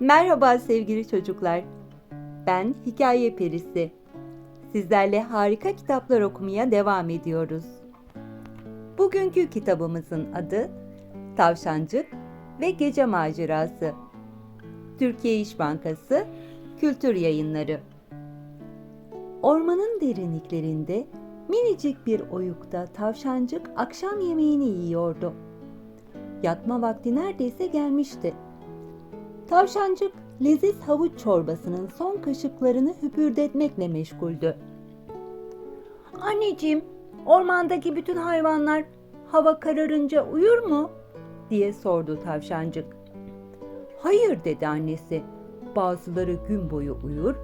Merhaba sevgili çocuklar. Ben Hikaye Perisi. Sizlerle harika kitaplar okumaya devam ediyoruz. Bugünkü kitabımızın adı Tavşancık ve Gece Macerası. Türkiye İş Bankası Kültür Yayınları. Ormanın derinliklerinde minicik bir oyukta tavşancık akşam yemeğini yiyordu. Yatma vakti neredeyse gelmişti. Tavşancık leziz havuç çorbasının son kaşıklarını hüpürdetmekle meşguldü. Anneciğim, ormandaki bütün hayvanlar hava kararınca uyur mu? diye sordu tavşancık. Hayır dedi annesi. Bazıları gün boyu uyur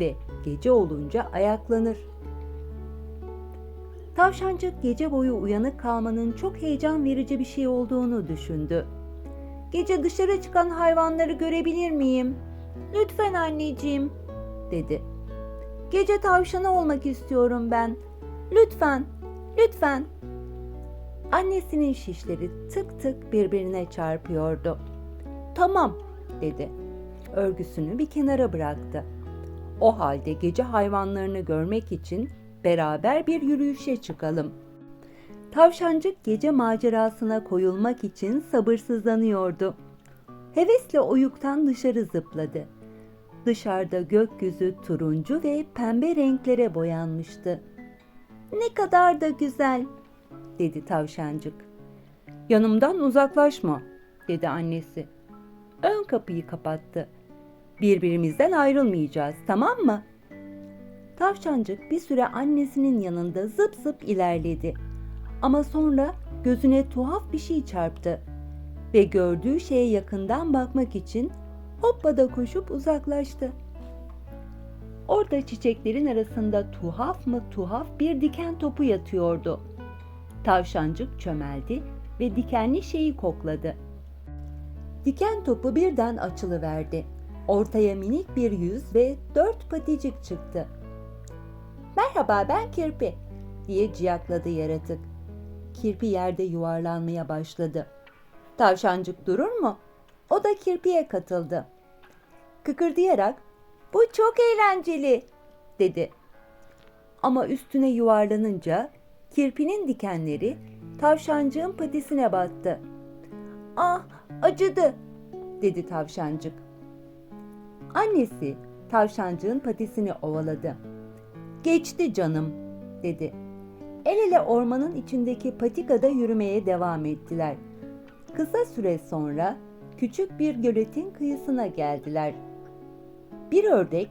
ve gece olunca ayaklanır. Tavşancık gece boyu uyanık kalmanın çok heyecan verici bir şey olduğunu düşündü. Gece dışarı çıkan hayvanları görebilir miyim? Lütfen anneciğim, dedi. Gece tavşanı olmak istiyorum ben. Lütfen, lütfen. Annesinin şişleri tık tık birbirine çarpıyordu. Tamam, dedi. Örgüsünü bir kenara bıraktı. O halde gece hayvanlarını görmek için beraber bir yürüyüşe çıkalım. Tavşancık gece macerasına koyulmak için sabırsızlanıyordu. Hevesle oyuktan dışarı zıpladı. Dışarıda gökyüzü turuncu ve pembe renklere boyanmıştı. Ne kadar da güzel, dedi tavşancık. Yanımdan uzaklaşma, dedi annesi. Ön kapıyı kapattı. Birbirimizden ayrılmayacağız, tamam mı? Tavşancık bir süre annesinin yanında zıp zıp ilerledi. Ama sonra gözüne tuhaf bir şey çarptı ve gördüğü şeye yakından bakmak için hoppada koşup uzaklaştı. Orada çiçeklerin arasında tuhaf mı tuhaf bir diken topu yatıyordu. Tavşancık çömeldi ve dikenli şeyi kokladı. Diken topu birden açılıverdi. Ortaya minik bir yüz ve dört paticik çıktı. Merhaba ben Kirpi diye ciyakladı yaratık. Kirpi yerde yuvarlanmaya başladı. Tavşancık durur mu? O da kirpiye katıldı. Kıkırdayarak bu çok eğlenceli dedi. Ama üstüne yuvarlanınca kirpinin dikenleri tavşancığın patisine battı. Ah acıdı dedi tavşancık. Annesi tavşancığın patisini ovaladı. Geçti canım dedi. El ele ormanın içindeki patikada yürümeye devam ettiler. Kısa süre sonra küçük bir göletin kıyısına geldiler. Bir ördek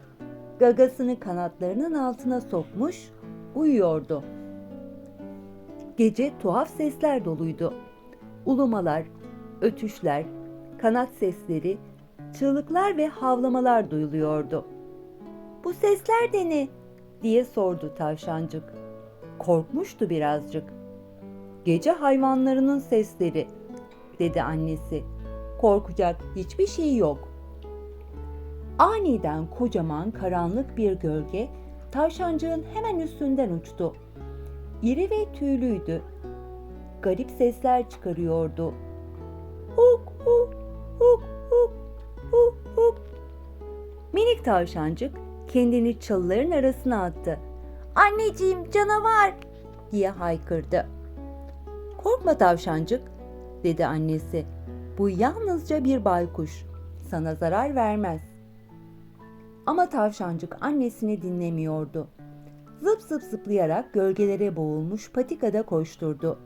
gagasını kanatlarının altına sokmuş uyuyordu. Gece tuhaf sesler doluydu. Ulumalar, ötüşler, kanat sesleri, çığlıklar ve havlamalar duyuluyordu. Bu sesler de ne? diye sordu tavşancık. Korkmuştu birazcık. Gece hayvanlarının sesleri, dedi annesi. Korkacak hiçbir şey yok. Aniden kocaman karanlık bir gölge tavşancığın hemen üstünden uçtu. İri ve tüylüydü. Garip sesler çıkarıyordu. Huk huk huk huk huk huk. Minik tavşancık kendini çalıların arasına attı. Anneciğim canavar diye haykırdı. Korkma tavşancık dedi annesi. Bu yalnızca bir baykuş. Sana zarar vermez. Ama tavşancık annesini dinlemiyordu. Zıp zıp zıplayarak gölgelere boğulmuş patikada koşturdu.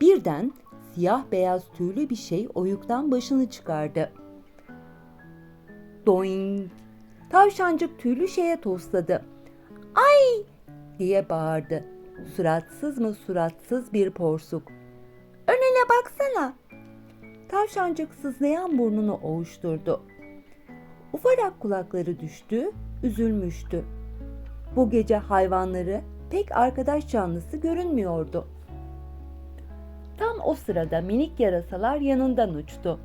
Birden siyah beyaz tüylü bir şey oyuktan başını çıkardı. Doing! Tavşancık tüylü şeye tosladı. Ay! diye bağırdı. Suratsız mı suratsız bir porsuk. Önüne baksana. Tavşancık sızlayan burnunu ovuşturdu. Ufarak kulakları düştü, üzülmüştü. Bu gece hayvanları pek arkadaş canlısı görünmüyordu. Tam o sırada minik yarasalar yanından uçtu.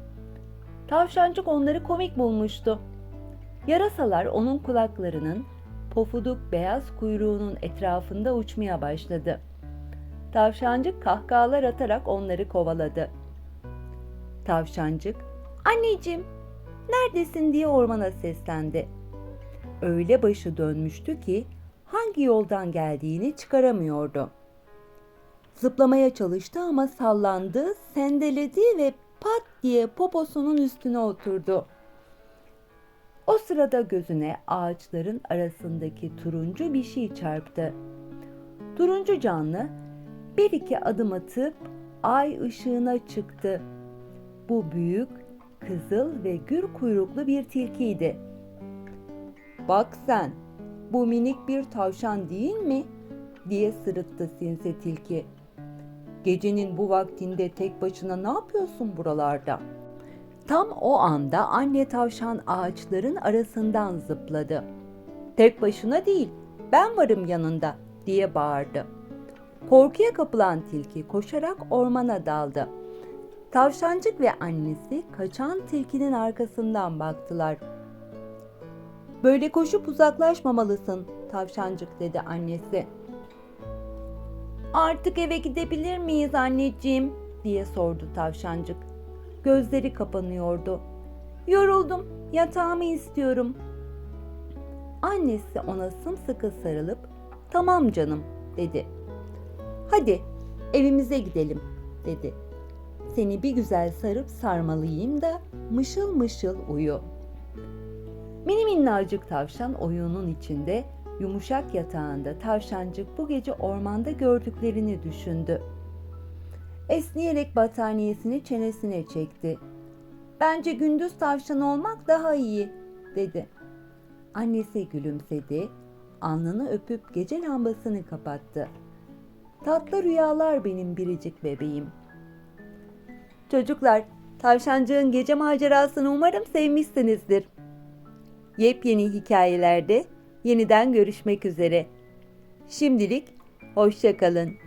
Tavşancık onları komik bulmuştu. Yarasalar onun kulaklarının pofuduk beyaz kuyruğunun etrafında uçmaya başladı. Tavşancık kahkahalar atarak onları kovaladı. Tavşancık, anneciğim Neredesin diye ormana seslendi. Öyle başı dönmüştü ki hangi yoldan geldiğini çıkaramıyordu. Zıplamaya çalıştı ama sallandı, sendeledi ve pat diye poposunun üstüne oturdu. O sırada gözüne ağaçların arasındaki turuncu bir şey çarptı. Turuncu canlı bir iki adım atıp ay ışığına çıktı. Bu büyük, kızıl ve gür kuyruklu bir tilkiydi. Bak sen, bu minik bir tavşan değil mi? diye sırıttı sinsi tilki. Gecenin bu vaktinde tek başına ne yapıyorsun buralarda? Tam o anda anne tavşan ağaçların arasından zıpladı. Tek başına değil, ben varım yanında diye bağırdı. Korkuya kapılan tilki koşarak ormana daldı. Tavşancık ve annesi kaçan tilkinin arkasından baktılar. Böyle koşup uzaklaşmamalısın, tavşancık dedi annesi. Artık eve gidebilir miyiz anneciğim? diye sordu tavşancık. Gözleri kapanıyordu. Yoruldum, yatağımı istiyorum. Annesi ona sımsıkı sarılıp, tamam canım dedi. Hadi evimize gidelim dedi. Seni bir güzel sarıp sarmalıyım da mışıl mışıl uyu. Mini minnacık tavşan oyunun içinde yumuşak yatağında tavşancık bu gece ormanda gördüklerini düşündü. Esneyerek battaniyesini çenesine çekti. Bence gündüz tavşan olmak daha iyi dedi. Annesi gülümsedi, alnını öpüp gece lambasını kapattı. Tatlı rüyalar benim biricik bebeğim. Çocuklar, tavşancığın gece macerasını umarım sevmişsinizdir. Yepyeni hikayelerde yeniden görüşmek üzere. Şimdilik hoşça kalın.